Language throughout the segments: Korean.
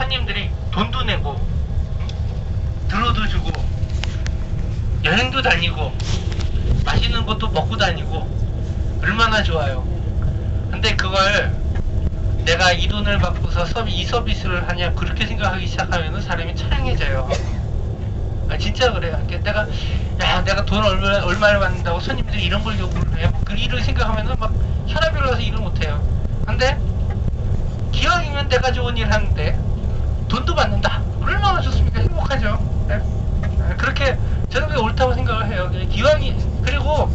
손님들이 돈도 내고 응? 들어도 주고 여행도 다니고 맛있는 것도 먹고 다니고 얼마나 좋아요. 근데 그걸 내가 이 돈을 받고서 서비, 이 서비스를 하냐 그렇게 생각하기 시작하면 사람이 차량해져요. 아, 진짜 그래요. 내가 야 내가 돈 얼마 얼마를 받는다고 손님들이 이런 걸 요구를 해요. 그 일을 생각하면은 막 혈압이 올라서 일을 못해요. 근데 기왕이면 내가 좋은 일 하는데 돈도 받는다. 얼마나 좋습니까? 행복하죠. 네? 아, 그렇게 저는 그게 옳다고 생각을 해요. 그냥 기왕이 그리고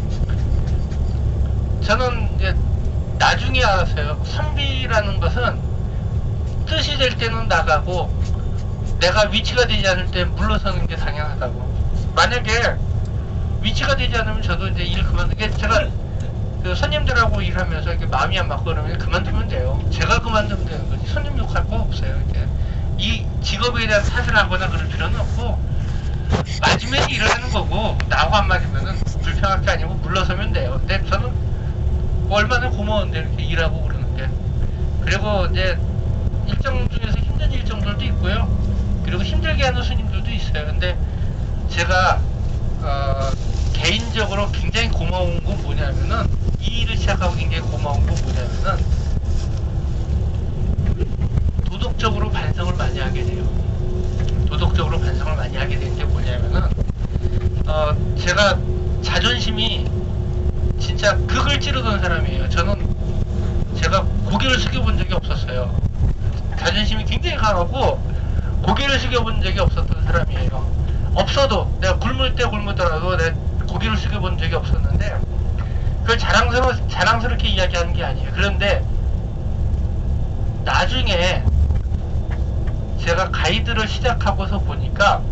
저는 이제 나중에 알았어요. 선비라는 것은 뜻이 될 때는 나가고 내가 위치가 되지 않을 때 물러서는 게 당연하다고. 만약에 위치가 되지 않으면 저도 이제 일 그만두게 제가 그 손님들하고 일하면서 이렇게 마음이 안 맞고 그러면 그만두면 돼요. 제가 그만두면 되는 거지. 손님 욕할 거 없어요. 이렇게 이 직업에 대한 탓을 하거나 그럴 필요는 없고 맞으면 일을 하는 거고 나하고 안 맞으면은 불평할 게 아니고 물러서면 돼요. 근데 저는 얼마나 고마운데 이렇게 일하고 그러는데 그리고 이제 일정 중에서 힘든 일정들도 있고요. 그리고 힘들게 하는 손님들도 있어요. 근데 제가 어, 개인적으로 굉장히 고마운 건 뭐냐면은 이 일을 시작하고 굉장히 고마운 건 뭐냐면은 도덕적으로 반성을 많이 하게 돼요. 도덕적으로 반성을 많이 하게 된게 뭐냐면은 어, 제가 자존심이 진짜 극을 찌르던 사람이에요. 저는 제가 고개를 숙여본 적이 없었어요. 자존심이 굉장히 강하고 고개를 숙여본 적이 없었던 사람이에요. 없어도 내가 굶을 때 굶더라도 내가 고개를 숙여본 적이 없었는데 그걸 자랑스러 자랑스럽게 이야기하는 게 아니에요. 그런데 나중에 제가 가이드를 시작하고서 보니까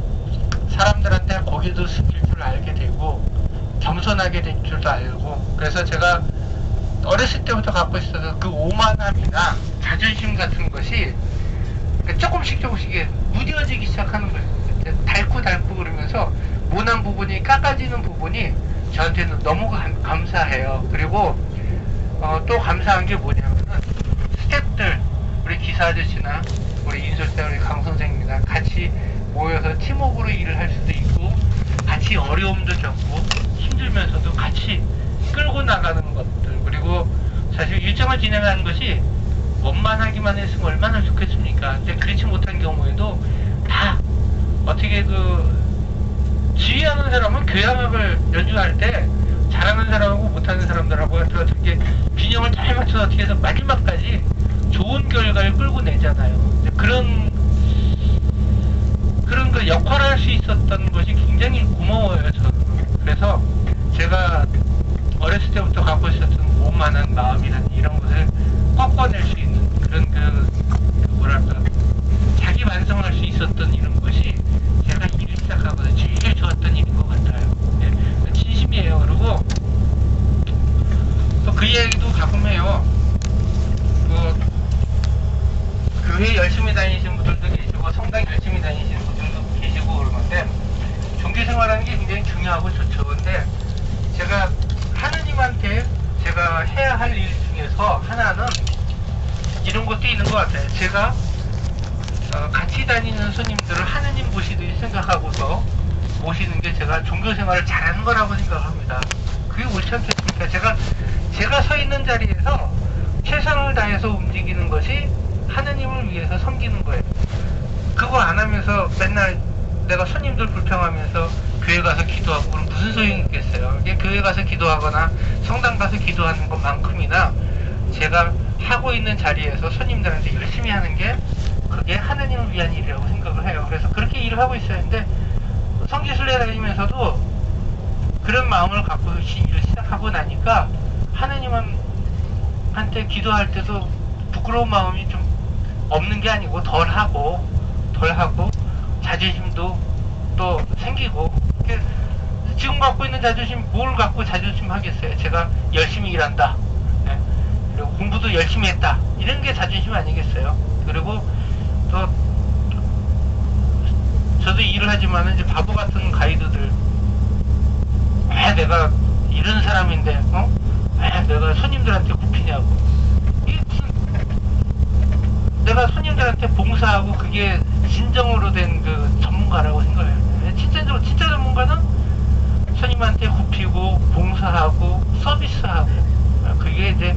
사람들한테 고개도 숙일 줄 알게 되고 겸손하게 된 줄도 알고 그래서 제가 어렸을 때부터 갖고 있어서 그 오만함이나 자존심 같은 것이 조금씩 조금씩 이게 무뎌지기 시작하는 거예요. 닳고 닳고 그러면서 모난 부분이 깎아지는 부분이 저한테는 너무 감, 감사해요. 그리고 어, 또 감사한 게 뭐냐면은 스태프들 우리 기사 아저씨나 우리 인솔대 우리 강 선생님이나 같이 모여서 팀워크로 일을 할 수도 있고 같이 어려움도 겪고 힘들면서도 같이 끌고 나가는 것들 그리고 사실 일정을 진행하는 것이 원만하기만 했으면 얼마나 좋겠습니까? 근데 그렇지 못한 경우에도 다 어떻게 그 지휘하는 사람은 교향악을 연주할 때 잘하는 사람하고 못하는 사람들하고 어떻게 균형을 잘 맞춰서 어떻게 해서 마지막까지 좋은 결과를 끌고 내잖아요. 그런 그런 그 역할을 할 수 있었던 것이 굉장히 고마워요 저는. 제가 어렸을 때부터 갖고 있었던 오만한 마음이란 이런 것을 꺾어낼 수 있는 그런 그, 그 뭐랄까 자기 완성할 수 있었던 이런 것이 제가 일을 시작하고서 제일 좋았던 일인 것 같아요. 예, 진심이에요. 그리고 또 그 얘기도 가끔 해요. 뭐 교회 열심히 다니시는 분들도 계시고 성당 열심히 다니시는 분들도 계시고 그러는데 종교 생활하는 게 굉장히 중요하고 좋죠. 근데 제가 하느님한테 제가 해야 할 일 중에서 하나는 이런 것도 있는 것 같아요. 제가 어, 같이 다니는 손님들을 하느님 보시듯이 생각하고서 모시는 게 제가 종교 생활을 잘하는 거라고 생각합니다. 그게 옳지 않겠습니까? 제가 제가 서 있는 자리에서 최선을 다해서 움직이는 것이 하느님을 위해서 섬기는 거예요. 그거 안 하면서 맨날 내가 손님들 불평하면서 교회 가서 기도하고 그럼 무슨 소용이 있겠어요. 교회 가서 기도하거나 성당 가서 기도하는 것만큼이나 제가 하고 있는 자리에서 손님들한테 열심히 하는 게 그게 하느님을 위한 일이라고 생각을 해요. 그래서 그렇게 일을 하고 있어요. 근데 성지순례 다니면서도 그런 마음을 갖고 시- 일을 시작하고 나니까 하느님은 한테 기도할 때도 부끄러운 마음이 좀 없는 게 아니고 덜 하고 덜 하고 자존심도 또 생기고 지금 갖고 있는 자존심 뭘 갖고 자존심 하겠어요? 제가 열심히 일한다. 예. 그리고 공부도 열심히 했다. 이런 게 자존심 아니겠어요? 그리고 또 저도 일을 하지만 이제 바보 같은 가이드들 왜 내가 이런 사람인데 어? 왜 내가 손님들한테 굽히냐고 내가 손님들한테 봉사하고 그게 진정으로 된 그 전문가라고 생각해요. 진짜로 진짜 전문가는 손님한테 굽히고 봉사하고 서비스하고 어, 그게 이제